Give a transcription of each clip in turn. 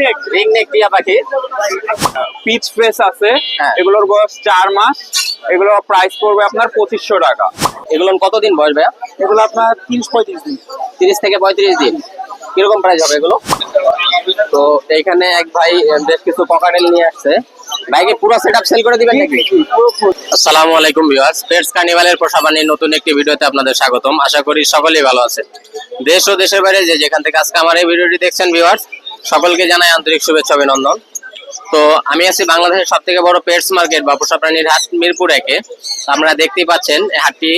নেক ring neck টিয়া পাখি। Pitch face আছে। হ্যাঁ। এগুলোর বয়স চার মাস। এগুলো প্রাইস পড়বে আপনার পঁচিশশো টাকা। এগুলো কতদিন বয়স ভাইয়া? এগুলো আপনার তিরিশ পঁয়ত্রিশ দিন। তিরিশ থেকে পঁয়ত্রিশ দিন। কীরকম প্রাইস হবে এগুলো? তো এইখানে এক ভাই বেশ কিছু পকাটেল নিয়ে আসছে। ভাইকে পুরো সেটআপ সেল করে দিবেন নাকি? আসসালামু আলাইকুম ভিউয়ার্স পেটস কার্নিভালের পোষাবানির নতুন একটি ভিডিওতে আপনাদের স্বাগতম। আশা করি সকলেই ভালো আছেন। দেশ ও দেশের বাইরে যে যেখান থেকে আজকে আমার এই ভিডিওটি দেখছেন ভিউয়ার্স সকলকে জানাই আন্তরিক শুভেচ্ছা, অভিনন্দন। তো আমি আছি বাংলাদেশের সব থেকে বড় পেটস মার্কেট বা পোষা প্রাণীর হাট মিরপুর একে। আপনারা দেখতেই পাচ্ছেন হাটটি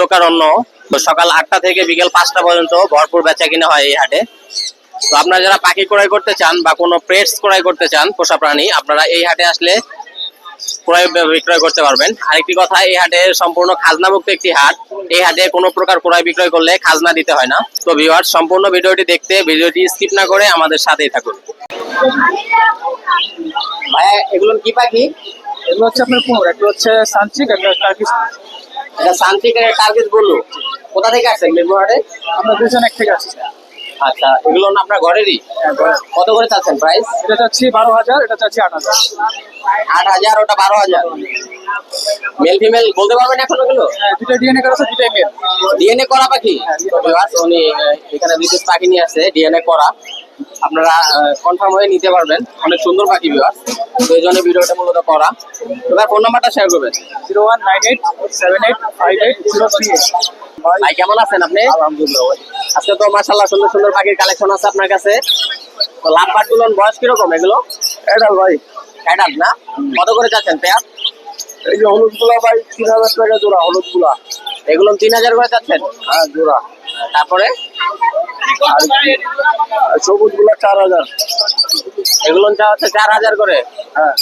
লোকার অন্য তো সকাল আটটা থেকে বিকেল পাঁচটা পর্যন্ত ভরপুর বেচা কিনা হয় এই হাটে। তো আপনারা যারা পাখি ক্রয় করতে চান বা কোনো পেটস ক্রয় করতে চান পোষা প্রাণী, আপনারা এই হাটে আসলে ক্রয় বিক্রয় করতে পারবেন। আরেকটি কথা এই হাটে সম্পূর্ণ খাজনামুক্ত একটি হাট। এই হাটে কোনো প্রকার ক্রয় বিক্রয় করলে খাজনা দিতে হয় না। তো ভিউয়ার সম্পূর্ণ ভিডিওটি দেখতে ভিডিওটি স্কিপ না করে আমাদের সাথেই থাকুন। ভাইয়া এগুলো কি পাখি? এগুলো হচ্ছে আপনার পনেরো একটা হচ্ছে সানচিক একটা টার্কিশ এটা শান্তিকের টার্গেট বলল কোথা থেকে আসছেন মিরপুর আমরা দুজন এক থেকে আসছি। আচ্ছা এগুলো না আপনার ঘরেরই? কত করে চাচ্ছেন প্রাইস এটা চাচ্ছি বারো হাজার এটা চাচ্ছি আট হাজার। আট হাজার ওটা বারো হাজার। মেল ফিমেল বলতে পারবেন এখন ওগুলো? হ্যাঁ, দুটো ডিএনএ করা আছে দুটোই মেল ডিএনএ করা পাখি উনি এখানে বিশেষ পাখি নিয়ে আসছে ডিএনএ করা। আপনারা কনফার্ম হয়ে নিতে পারবেন। অনেক সুন্দর পাখি বিভাগ এই জন্য ভিডিওটা মূলত করা। এবার ফোন নাম্বারটা শেয়ার করবেন। Zero one nine eight seven eight five eight zero three ভাই কেমন আছেন আপনি? আলহামদুলিল্লাহ আজকে তো মাশাল্লাহ সুন্দর সুন্দর পাখির কালেকশন আছে আপনার কাছে। তো লাভ পাট তুলন বয়স কীরকম এগুলো? এডাল ভাই। অ্যাডাল্ট না? কত করে যাচ্ছেন পেয়ার এই যে হলুদগুলা ভাই তিন হাজার টাকা জোড়া হলুদগুলা এগুলো তিন হাজার করে যাচ্ছেন হ্যাঁ জোড়া। তারপরে? সবুজগুলা চার হাজার। এগুলো চা হচ্ছে চার হাজার করে? হ্যাঁ।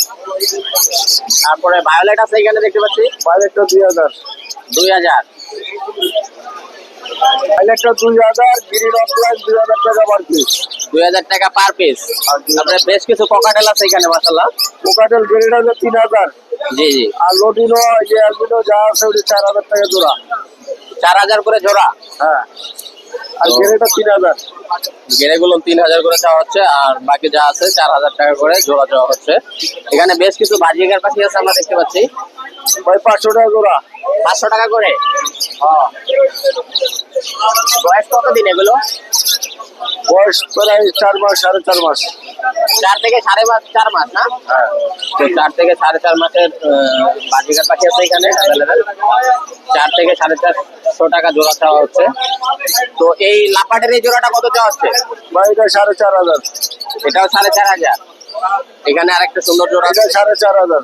তারপরে ভায়োলেট আছে এখানে দেখতে পাচ্ছি। পাইলেটটা দুই হাজার। দুই হাজার। দুই হাজার গ্রিন অফলাইন দুই হাজার টাকা পার পিস দুই হাজার টাকা পার পিস বেশ কিছু আছে এখানে মাসাল্লাহ হলো তিন হাজার। জি জি। আর লোডিনো যে অ্যালবিনো যা আছে ওটি চার হাজার টাকা জোড়া। চার হাজার করে জোড়া? হ্যাঁ। আর তিন হাজার। তিন হাজার করে চাওয়া হচ্ছে আর বাকি যা আছে চার হাজার টাকা করে জোড়া চাওয়া হচ্ছে। এখানে বেশ কিছু বাজিকার পাখি আছে আমরা দেখতে পাচ্ছি। ভাই পাঁচশো টাকা জোড়া। পাঁচশো টাকা করে? বয়স কত দিন এগুলো? বয়স প্রায় চার মাস সাড়ে চার মাস। চার থেকে সাড়ে মাস চার মাস না? তো চার থেকে সাড়ে চার মাসের বাজিকার পাখি আছে এখানে অ্যাভেলেবেল চার থেকে সাড়ে চারশো টাকা জোড়া চাওয়া হচ্ছে। তো এই লাপাটের এই জোড়াটা কত চাওয়া হচ্ছে? এটা সাড়ে চার হাজার। এটাও সাড়ে চার হাজার। এখানে আরেকটা সুন্দর জোড়া আছে। সাড়ে চার হাজার।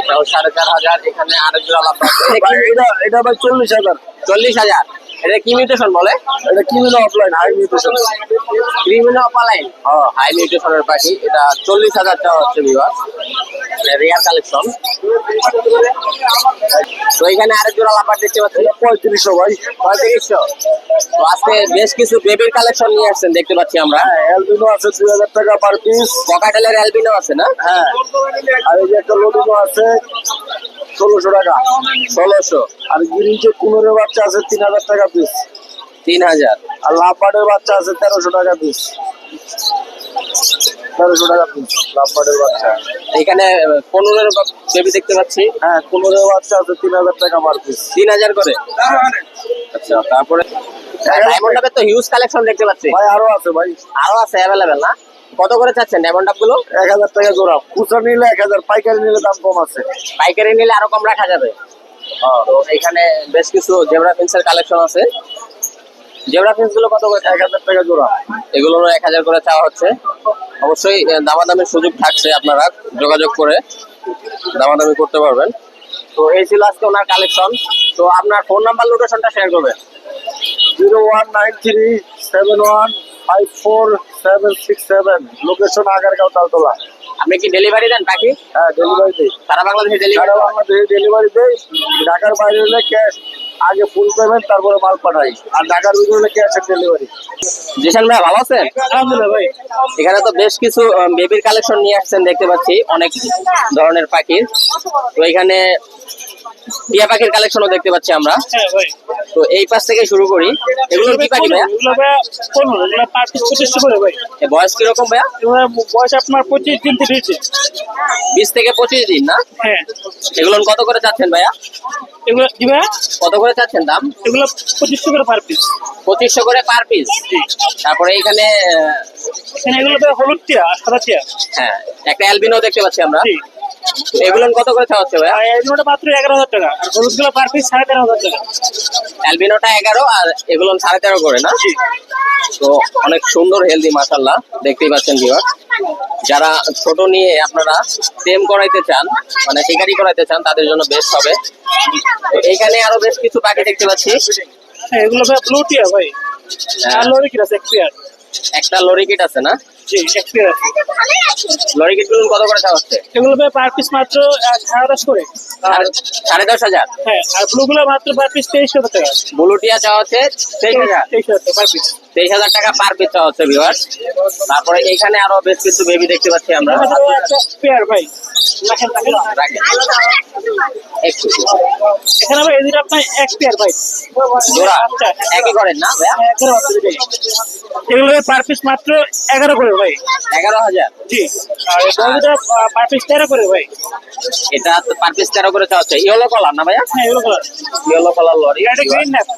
এটাও সাড়ে চার হাজার। এখানে আরেক জোড়া লাপাট এটা এটা ভাই চল্লিশ হাজার। চল্লিশ হাজার। এটা কি মিউটেশন বলে? এটা কি মিলো অফলাইন হাই মিউটেশন ক্রিমিনো অপালাইন হ্যাঁ। হাই মিউটেশনের পাখি। এটা চল্লিশ হাজার টাকা হচ্ছে বিভাগ রেয়ার কালেকশন তো এখানে আরেক জোড়া লাপাট দেখতে পাচ্ছি। পঁয়ত্রিশশো ভাই। পঁয়ত্রিশশো। তো আজকে বেশ কিছু বেবির কালেকশন নিয়ে আসছেন দেখতে পাচ্ছি আমরা। অ্যালবিনো আছে দুই হাজার টাকা পার পিস ককাটেলের অ্যালবিনো আছে না? হ্যাঁ। আর এই যে একটা লোডিনো আছে। ষোলোশো টাকা। ষোলোশো। আর গিরিন যে কুমিরের বাচ্চা আছে তিন হাজার টাকা পিস তিন হাজার। আর লাভবার্ডের বাচ্চা আছে তেরোশো টাকা পিস তেরোশো টাকা পিস লাভবার্ডের বাচ্চা। এখানে পনেরোর বেবি দেখতে পাচ্ছি। হ্যাঁ কুমিরের বাচ্চা আছে তিন হাজার টাকা পার পিস তিন হাজার করে? আচ্ছা তারপরে? ডায়মন্ড তো হিউজ কালেকশন দেখতে পাচ্ছি। ভাই আরও আছে ভাই। আরও আছে অ্যাভেলেবেল না? কত করে চাচ্ছেন ডায়মন্ডগুলো? এক হাজার টাকা জোড়া। খুচরা নিলে এক হাজার পাইকারি নিলে দাম কম আছে। পাইকারি নিলে আরও কম রাখা যাবে? তো এখানে বেশ কিছু জেব্রা ফিন্সের কালেকশন আছে। জেব্রা ফিন্সগুলো কত করে এক হাজার টাকা জোড়া। এগুলো এক হাজার করে চাওয়া হচ্ছে। অবশ্যই দামাদামির সুযোগ থাকছে আপনারা যোগাযোগ করে দামাদামি করতে পারবেন। তো এই ছিল আজকে ওনার কালেকশন তো আপনার ফোন নাম্বার লোকেশনটা শেয়ার করবেন। Zero one nine three seven one five four seven six seven location Agargaon Taltala আপনি কি ডেলিভারি দেন পাখি হ্যাঁ ডেলিভারি দিই। সারা বাংলাদেশে ডেলিভারি বাংলাদেশে ডেলিভারি দেই। ঢাকার বাইরে হলে ক্যাশ আগে ফুল পেমেন্ট তারপরে মাল পাঠাই। আর ঢাকার ভিতরে হলে ক্যাশ অন ডেলিভারি জিশান ভাই ভালো আছেন? আলহামদুলিল্লাহ ভাই। এখানে তো বেশ কিছু বেবির কালেকশন নিয়ে আসছেন দেখতে পাচ্ছি। অনেক ধরনের পাখি। তো এখানে টিয়া পাখির কালেকশনও দেখতে পাচ্ছি আমরা। হ্যাঁ তো এই পাশ থেকে শুরু করি। এগুলো কি পাখি ভাইয়া? ভাই? বয়স কীরকম ভাইয়া? বয়স আপনার পঁচিশ দিন থেকে বিশ থেকে পঁচিশ দিন না? হ্যাঁ। এগুলো কত করে চাচ্ছেন ভাইয়া? এগুলো কি ভাই কত করে চাচ্ছেন দাম? এগুলো পঁচিশশো করে পার পিস পঁচিশশো করে পার পিস তারপরে এখানে আহ, এখানে এগুলো হলুদ টিয়া সাদা টিয়া। হ্যাঁ একটা অ্যালবিনো দেখতে পাচ্ছি আমরা। এগুলো কত করে চাওয়া হচ্ছে আর এগুলোটা মাত্র এগারো হাজার টাকা। আর হলুদগুলো পার পিস সাড়ে তেরো হাজার টাকা। অ্যালবিনোটা এগারো আর এগুলো সাড়ে তেরো করে না? তো অনেক সুন্দর হেলদি মাসাল্লাহ দেখতেই পাচ্ছেন ভিউয়ার যারা ছোট নিয়ে আপনারা টেম করাইতে চান মানে শিকারি করাইতে চান তাদের জন্য বেস্ট হবে। তো এইখানে আরও বেশ কিছু পাখি দেখতে পাচ্ছি। হ্যাঁ এগুলো ভাই ব্লু টিয়া ভাই আর লরিকিট আছে এক্সপিয়ার একটা লরিকিট আছে না? জি এক্সপিয়ার আছে। লরিকিট কত করে চাওয়া হচ্ছে? এগুলো ভাই পার পিস মাত্র সাড়ে দশ করে। আর সাড়ে- দশ হাজার? হ্যাঁ আর ব্লু গুলো মাত্র পার পিস তেইশ হাজার টাকা। বুলুটিয়া চাওয়া হচ্ছে তেইশ হাজার। তেইশ হাজার পার পিস তেইশ হাজার টাকা পার পিস হচ্ছে ভিউয়ার তারপরে এখানে আরও বেশ কিছু বেবি দেখতে পাচ্ছি আমরা। এখানে এদিকে আপনার এক পেয়ার ভাই। জোড়া। আচ্ছা একই করেন না। এগুলো পার পিস মাত্র এগারো করে ভাই। এগারো হাজার? জি। আর এগুলো পার পিস তেরো করে ভাই। এটা পার পিস তেরো করে চাওয়া হচ্ছে। ইয়েলো কালার না ভাইয়া? হ্যাঁ এগুলো কালার ইয়েলো কালার লরি এটা গ্রিন ন্যাপ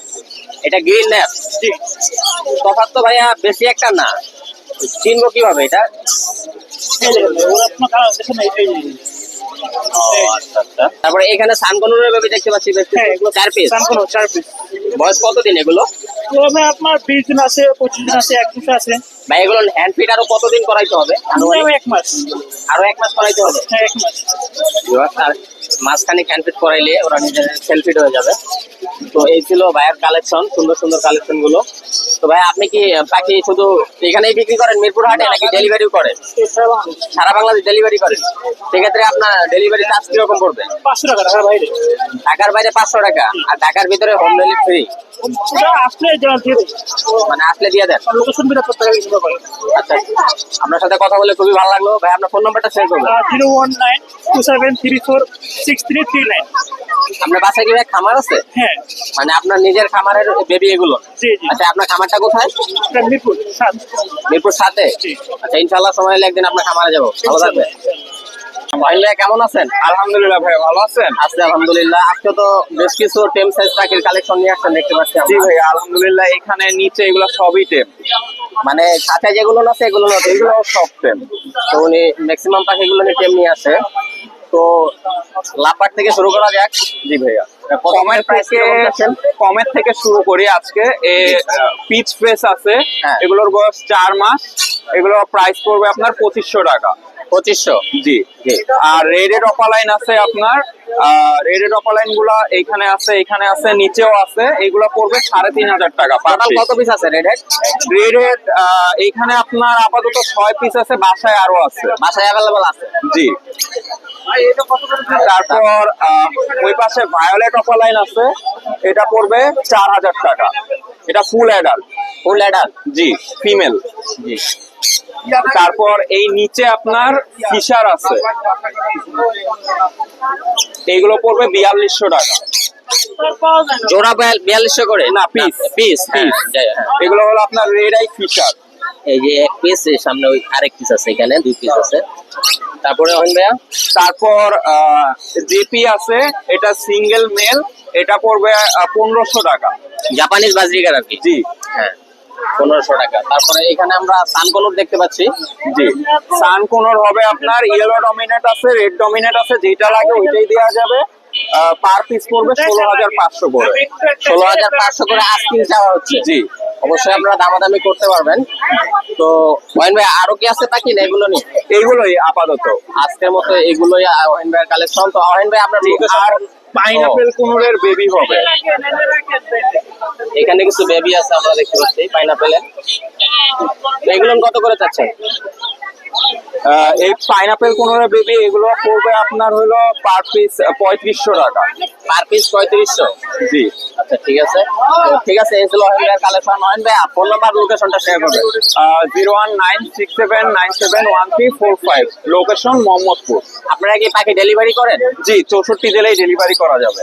এটা গ্রিন ন্যাপ জি তফাৎ তো ভাইয়া বেশি একটা না। চিনবো কীভাবে এটা? তারপরে এখানে সানকনুরের বেবি দেখতে পাচ্ছি হ্যাঁ চার পিস চার পিস বয়স কতদিন এগুলো? আপনার বিশ দিন আছে পঁচিশ দিন আছে এক মাস আছে। ভাই এগুলো হ্যান্ড ফিট আরও কতদিন করাইতে হবে? আনুমানিক। এক মাস। আরও এক মাস করাইতে হবে? হ্যাঁ এক মাস। আর মাঝখানে ক্যানফিট করাইলে ওরা নিজের সেলফিট হয়ে যাবে। তো এই ছিল ভাইয়ের কালেকশন সুন্দর সুন্দর কালেকশনগুলো। তো ভাই আপনি কি পাখি শুধু এখানেই বিক্রি করেন মিরপুর হাটে নাকি ডেলিভারিও করেন? সারা বাংলাদেশ ডেলিভারি করেন? সেক্ষেত্রে আপনার ডেলিভারি চার্জ কীরকম পড়বে? পাঁচশো টাকা টাকার বাইরে। ঢাকার বাইরে পাঁচশো টাকা আর ঢাকার ভিতরে হোম ডেলিভারি ফ্রি মানে আসলে দিয়ে দেন? করে আচ্ছা আপনার সাথে কথা বলে খুবই ভালো লাগল। ভাই আপনার ফোন নাম্বারটা শেয়ার করবেন। Zero one nine two seven three four six three three nine. আপনার বাসায় কি ভাই খামার আছে? হ্যাঁ। মানে আপনার নিজের খামারের বেবি এগুলো? আচ্ছা আপনার খামারটা কোথায়? মিরপুর সাত। মিরপুর সাথে আচ্ছা ইনশাল্লাহ সময় হলে একদিন আপনার খামারে যাব। ভালো ভাই কেমন আছেন? আলহামদুলিল্লাহ ভাই ভালো আছেন? আছি আলহামদুলিল্লাহ। আজকে তো বেশ কিছু টেম সাইজ পাখির কালেকশন নিয়ে আসছেন দেখতে পাচ্ছি জি ভাই আলহামদুলিল্লাহ এখানে নিচে এগুলো সবই মানে সাথে যেগুলো আছে এগুলো না এগুলো সব টেপ তো উনি ম্যাক্সিমাম পাখিগুলো নিয়ে টেম নিয়ে আসে। তো লাপার থেকে শুরু করা যাক। জি ভাইয়া। কমের থেকে কমের থেকে শুরু করি আজকে। এ পিচ ফ্রেস আছে। হ্যাঁ। এগুলোর বয়স চার মাস। এগুলো প্রাইস পড়বে আপনার পঁচিশশো টাকা। পঁচিশশো? জি আর রেডেড অপালাইন আছে আপনার রেডেড অপালাইনগুলা এখানে আছে এখানে আছে নিচেও আছে। এগুলো পড়বে সাড়ে তিন হাজার টাকা টোটাল কত পিস আছে রেড হেড রেডেড এখানে আপনার আপাতত ছয় পিস আছে বাসায় আরও আছে। বাসায় অ্যাভেলেবল আছে? জি। তারপর ওই পাশে ভায়োলেট অপালাইন আছে এটা পড়বে চার হাজার টাকা। এটা ফুল অ্যাডাল্ট ফুল অ্যাডাল জি ফিমেল জি। তারপর এই নিচে আপনার ফিশার আছে। এইগুলো পড়বে বিয়াল্লিশশো টাকা। জোড়া বিয়াল্লিশশো করে? না, piece. Piece Piece. এগুলো হলো আপনার রেড আই ফিশার এই যে এক পিস সামনে ওই আরেক পিস আছে এখানে দুই পিস আছে। তারপরে অহিন ভাইয়া? তারপর জেপি আছে এটা সিঙ্গেল মেল এটা পড়বে পনেরোশো টাকা। জাপানিজ বাজরিকার আর কি? জি। হ্যাঁ। পনেরোশো টাকা। তারপরে এখানে আমরা সানকনুর দেখতে পাচ্ছি। জি। হবে আপনার ইয়েলো ডমিনেট আছে রেড ডমিনেট আছে যেটা লাগে ওইটাই দেওয়া যাবে। পার পিস পড়বে ষোলো হাজার পাঁচশো করে। ষোলো হাজার পাঁচশো করে আস্কিং চাওয়া হচ্ছে। জি। অবশ্যই আপনারা দামাদামি করতে পারবেন। তো অহিন ভাই আরও কি আছে বাকি না এগুলো নিয়ে এইগুলোই আপাতত। আজকের মতো এগুলোই অহিন ভাইয়ের কালেকশন তো অহিন ভাই আপনার আর পাইনাপেল কুমড়ের বেবি হবে। এখানে কিছু বেবি আছে আমরা দেখতে পাচ্ছি পাইনাপেলে এগুলো কত করে চাচ্ছেন? এই পাইনাপেল কোনরের বেবি এগুলো পড়বে আপনার হলো পার পিস পঁয়ত্রিশশো টাকা। পার পিস পঁয়ত্রিশশো? জি। আচ্ছা ঠিক আছে। ঠিক আছে এই ছিল অহিন কালেকশন অহিন ভাই ফোন নাম্বার লোকেশনটা শেয়ার করবেন। Zero one nine six seven nine seven one three four five location Mohammadpur. আপনারা কি পাখি ডেলিভারি করেন? জি চৌষট্টি জেলায় ডেলিভারি করা যাবে।